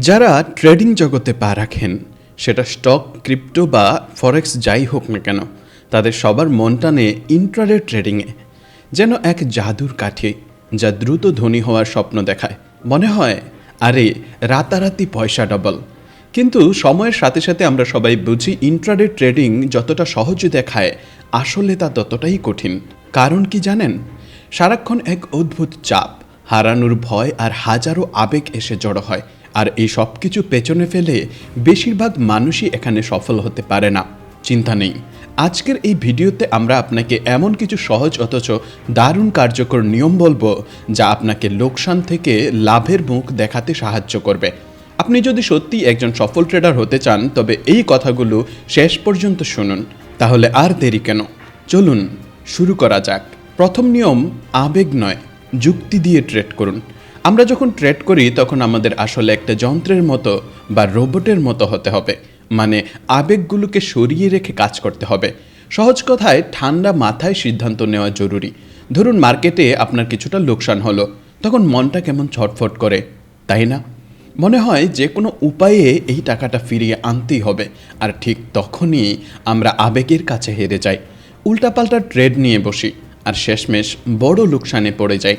যারা ট্রেডিং জগতে পা রাখেন, সেটা স্টক ক্রিপ্টো বা ফরেক্স যাই হোক না কেন, তাদের সবার মন টানে ইন্ট্রাডে ট্রেডিংয়ে যেন এক জাদুর কাঠি যা দ্রুত ধনী হওয়ার স্বপ্ন দেখায়। মনে হয়, আরে, রাতারাতি পয়সা ডবল কিন্তু সময়ের সাথে সাথে আমরা সবাই বুঝি ইন্ট্রাডে ট্রেডিং যতটা সহজে দেখায়, আসলে তা ততটাই কঠিন। কারণ কি জানেন? সারাক্ষণ এক অদ্ভুত চাপ, হারানোর ভয় আর হাজারো আবেগ এসে জড়ো হয়। আর এই সব কিছু পেছনে ফেলে বেশিরভাগ মানুষই এখানে সফল হতে পারে না। চিন্তা নেই। আজকের এই ভিডিওতে আমরা আপনাকে এমন কিছু সহজ অথচ দারুণ কার্যকর নিয়ম বলব যা আপনাকে লোকসান থেকে লাভের মুখ দেখাতে সাহায্য করবে। আপনি যদি সত্যি একজন সফল ট্রেডার হতে চান, তবে এই কথাগুলো শেষ পর্যন্ত শুনুন। তাহলে আর দেরি কেন? চলুন, শুরু করা যাক। প্রথম নিয়ম, আবেগ নয়, যুক্তি দিয়ে ট্রেড করুন। আমরা যখন ট্রেড করি, তখন আমাদের আসলে একটা যন্ত্রের মতো বা রোবটের মতো হতে হবে। মানে আবেগগুলোকে সরিয়ে রেখে কাজ করতে হবে। সহজ কথায়, ঠান্ডা মাথায় সিদ্ধান্ত নেওয়া জরুরি। ধরুন মার্কেটে আপনার কিছুটা লোকসান হলো, তখন মনটা কেমন ছটফট করে, তাই না? মনে হয় যে কোনো উপায়ে এই টাকাটা ফিরিয়ে আনতেই হবে, আর ঠিক তখনই আমরা আবেগের কাছে হেরে যাই। উল্টাপাল্টা ট্রেড নিয়ে বসি, আর শেষমেশ বড় লোকসানে পড়ে যাই।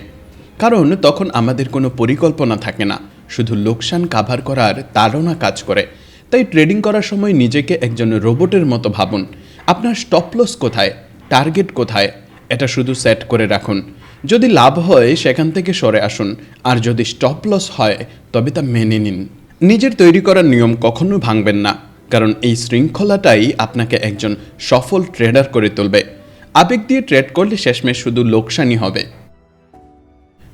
কারণ তখন আমাদের কোনো পরিকল্পনা থাকে না। শুধু লোকসান কাভার করার তাড়না কাজ করে। তাই ট্রেডিং করার সময় নিজেকে একজন রোবটের মতো ভাবুন। আপনার স্টপ লস কোথায়? টার্গেট কোথায়? এটা শুধু সেট করে রাখুন। যদি লাভ হয়, সেখান থেকে সরে আসুন। আর যদি স্টপ লস হয়, তবে তা মেনে নিন। নিজের তৈরি করা নিয়ম কখনো ভাঙবেন না। কারণ এই শৃঙ্খলাটাই আপনাকে একজন সফল ট্রেডার করে তুলবে। আবেগ দিয়ে ট্রেড করলে শেষমেশ শুধু লোকসানই হবে।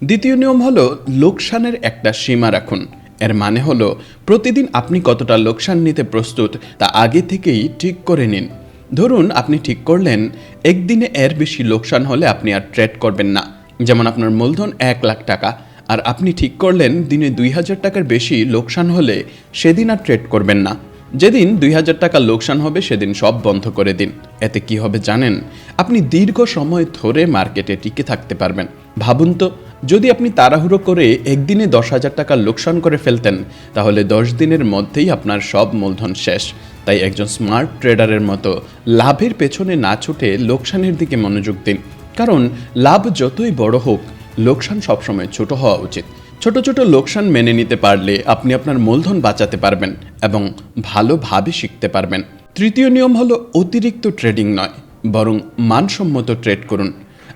দ্বিতীয় নিয়ম হলো লোকসানের একটা সীমা রাখুন। এর মানে হলো প্রতিদিন আপনি কতটা লোকসান নিতে প্রস্তুত তা আগে থেকেই ঠিক করে নিন। ধরুন আপনি ঠিক করলেন, একদিনে এর বেশি লোকসান হলে আপনি আর ট্রেড করবেন না। যেমন আপনার মূলধন এক লাখ টাকা, আর আপনি ঠিক করলেন দিনে দুই হাজার টাকার বেশি লোকসান হলে সেদিন আর ট্রেড করবেন না। যেদিন দুই হাজার টাকা লোকসান হবে, সেদিন সব বন্ধ করে দিন। এতে কি হবে জানেন? আপনি দীর্ঘ সময় ধরে মার্কেটে টিকে থাকতে পারবেন। ভাবুন তো, যদি আপনি তাড়াহুড়ো করে একদিনে দশ হাজার টাকা লোকসান করে ফেলতেন, তাহলে দশ দিনের মধ্যেই আপনার সব মূলধন শেষ। তাই একজন স্মার্ট ট্রেডারের মতো লাভের পেছনে না ছুটে লোকসানের দিকে মনোযোগ দিন। কারণ, লাভ যতই বড় হোক, লোকসান সবসময় ছোট হওয়া উচিত। ছোট ছোট লোকসান মেনে নিতে পারলে আপনি আপনার মূলধন বাঁচাতে পারবেন এবং ভালোভাবে শিখতে পারবেন। তৃতীয় নিয়ম হলো অতিরিক্ত ট্রেডিং নয়, বরং মানসম্মত ট্রেড করুন।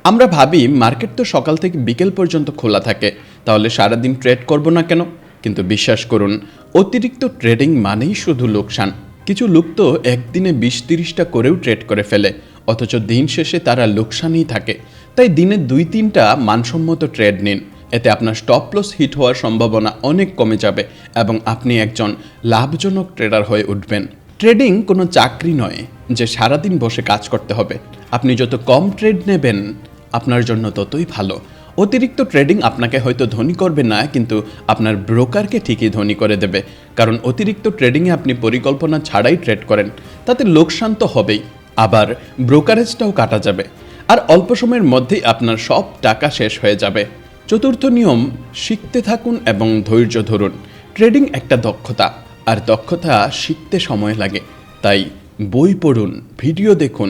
আমরা ভাবি মার্কেট তো সকাল থেকে বিকেল পর্যন্ত খোলা থাকে, তাহলে সারাদিন ট্রেড করব না কেন? কিন্তু বিশ্বাস করুন, অতিরিক্ত ট্রেডিং মানেই শুধু লোকসান। কিছু লোক তো একদিনে বিশ তিরিশটা করেও ট্রেড করে ফেলে, অথচ দিন শেষে তারা লোকসানই থাকে। তাই দিনে দুই তিনটা মানসম্মত ট্রেড নিন। এতে আপনার স্টপ লস হিট হওয়ার সম্ভাবনা অনেক কমে যাবে এবং আপনি একজন লাভজনক ট্রেডার হয়ে উঠবেন। ট্রেডিং কোনো চাকরি নয় যে সারাদিন বসে কাজ করতে হবে। আপনি যত কম ট্রেড নেবেন, আপনার জন্য ততই ভালো। অতিরিক্ত ট্রেডিং আপনাকে হয়তো ধনী করবে না, কিন্তু আপনার ব্রোকারকে ঠিকই ধনী করে দেবে। কারণ অতিরিক্ত ট্রেডিংয়ে আপনি পরিকল্পনা ছাড়াই ট্রেড করেন। তাতে লোকসান তো হবেই। আবার ব্রোকারেজটাও কাটা যাবে। আর অল্প সময়ের মধ্যেই আপনার সব টাকা শেষ হয়ে যাবে। চতুর্থ নিয়ম, শিখতে থাকুন এবং ধৈর্য ধরুন। ট্রেডিং একটা দক্ষতা, আর দক্ষতা শিখতে সময় লাগে। তাই বই পড়ুন, ভিডিও দেখুন,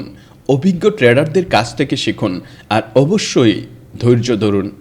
অভিজ্ঞ ট্রেডারদের কাছ থেকে শিখুন, আর অবশ্যই ধৈর্য ধরুন।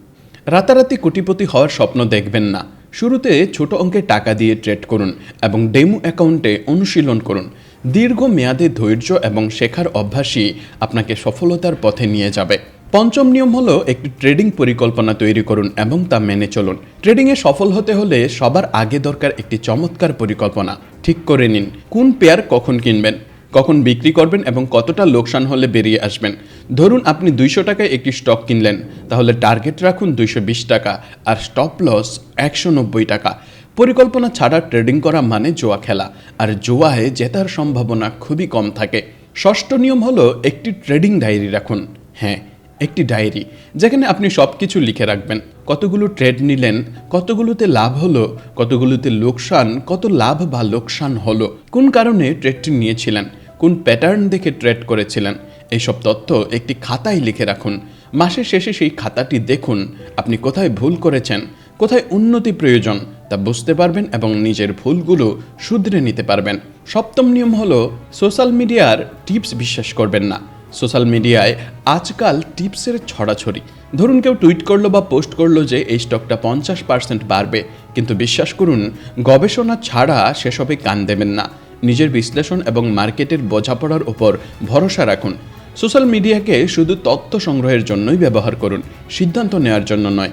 রাতারাতি কোটিপতি হওয়ার স্বপ্ন দেখবেন না। শুরুতে ছোট অঙ্কের টাকা দিয়ে ট্রেড করুন এবং ডেমো অ্যাকাউন্টে অনুশীলন করুন। দীর্ঘ মেয়াদে ধৈর্য এবং শেখার অভ্যাসই আপনাকে সফলতার পথে নিয়ে যাবে। পঞ্চম নিয়ম হলো একটি ট্রেডিং পরিকল্পনা তৈরি করুন এবং তা মেনে চলুন। ট্রেডিংয়ে সফল হতে হলে সবার আগে দরকার একটি চমৎকার পরিকল্পনা। ঠিক করে নিন, কোন পেয়ার কখন কিনবেন, কখন বিক্রি করবেন এবং কতটা লোকসান হলে বেরিয়ে আসবেন। ধরুন আপনি দুইশো টাকায় একটি স্টক কিনলেন, তাহলে টার্গেট রাখুন দুইশো বিশ টাকা আর স্টপ লস একশো নব্বই টাকা। পরিকল্পনা ছাড়া ট্রেডিং করা মানে জোয়া খেলা, আর জোয়ায় জেতার সম্ভাবনা খুবই কম থাকে। ষষ্ঠ নিয়ম হলো একটি ট্রেডিং ডায়েরি রাখুন। হ্যাঁ একটি ডায়েরি যেখানে আপনি সব কিছু লিখে রাখবেন। কতগুলো ট্রেড নিলেন, কতগুলোতে লাভ হলো, কতগুলোতে লোকসান, কত লাভ বা লোকসান হলো, কোন কারণে ট্রেডটি নিয়েছিলেন, কোন প্যাটার্ন দেখে ট্রেড করেছিলেন, এইসব তথ্য একটি খাতায় লিখে রাখুন। মাসের শেষে সেই খাতাটি দেখুন, আপনি কোথায় ভুল করেছেন, কোথায় উন্নতি প্রয়োজন, তা বুঝতে পারবেন এবং নিজের ভুলগুলো শুধরে নিতে পারবেন। সপ্তম নিয়ম হলো সোশ্যাল মিডিয়ার টিপস বিশ্বাস করবেন না। সোশ্যাল মিডিয়ায় আজকাল টিপসের ছড়াছড়ি। ধরুন কেউ টুইট করল বা পোস্ট করল যে, এই স্টকটা পঞ্চাশ পার্সেন্ট বাড়বে। কিন্তু বিশ্বাস করুন, গবেষণা ছাড়া সেসবে কান দেবেন না। নিজের বিশ্লেষণ এবং মার্কেটের বোঝাপড়ার ওপর ভরসা রাখুন। সোশ্যাল মিডিয়াকে শুধু তথ্য সংগ্রহের জন্যই ব্যবহার করুন, সিদ্ধান্ত নেওয়ার জন্য নয়।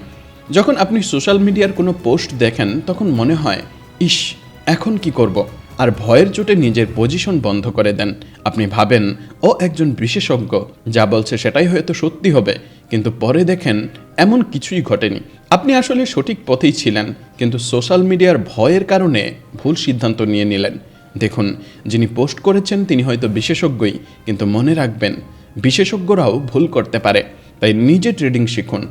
যখন আপনি সোশ্যাল মিডিয়ার কোনো পোস্ট দেখেন, তখন মনে হয়, ইস, এখন কি করব? আর ভয়ের চোটে নিজের পজিশন বন্ধ করে দেন। আপনি ভাবেন, ও একজন বিশেষজ্ঞ, যা বলছে সেটাই হয়তো সত্যি হবে। কিন্তু পরে দেখেন, এমন কিছুই ঘটেনি। আপনি আসলে সঠিক পথেই ছিলেন, কিন্তু সোশ্যাল মিডিয়ার ভয়ের কারণে ভুল সিদ্ধান্ত নিয়ে নিলেন। দেখুন, যিনি পোস্ট করেছেন তিনি হয়তো বিশেষজ্ঞই, কিন্তু মনে রাখবেন, বিশেষজ্ঞরাও ভুল করতে পারে। তাই নিজে ট্রেডিং শিখুন।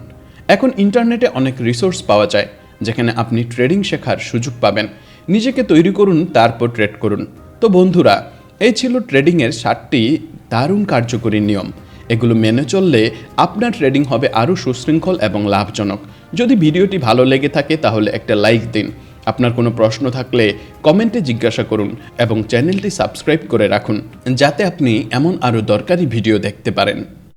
এখন ইন্টারনেটে অনেক রিসোর্স পাওয়া যায়, যেখানে আপনি ট্রেডিং শেখার সুযোগ পাবেন। নিজেকে তৈরি করুন, তারপর ট্রেড করুন। তো বন্ধুরা, এই ছিল ট্রেডিংয়ের সাতটি দারুণ কার্যকরী নিয়ম। এগুলো মেনে চললে আপনার ট্রেডিং হবে আরও সুশৃঙ্খল এবং লাভজনক। যদি ভিডিওটি ভালো লেগে থাকে, তাহলে একটা লাইক দিন। আপনার কোনো প্রশ্ন থাকলে কমেন্টে জিজ্ঞাসা করুন এবং চ্যানেলটি সাবস্ক্রাইব করে রাখুন, যাতে আপনি এমন আরও দরকারি ভিডিও দেখতে পারেন।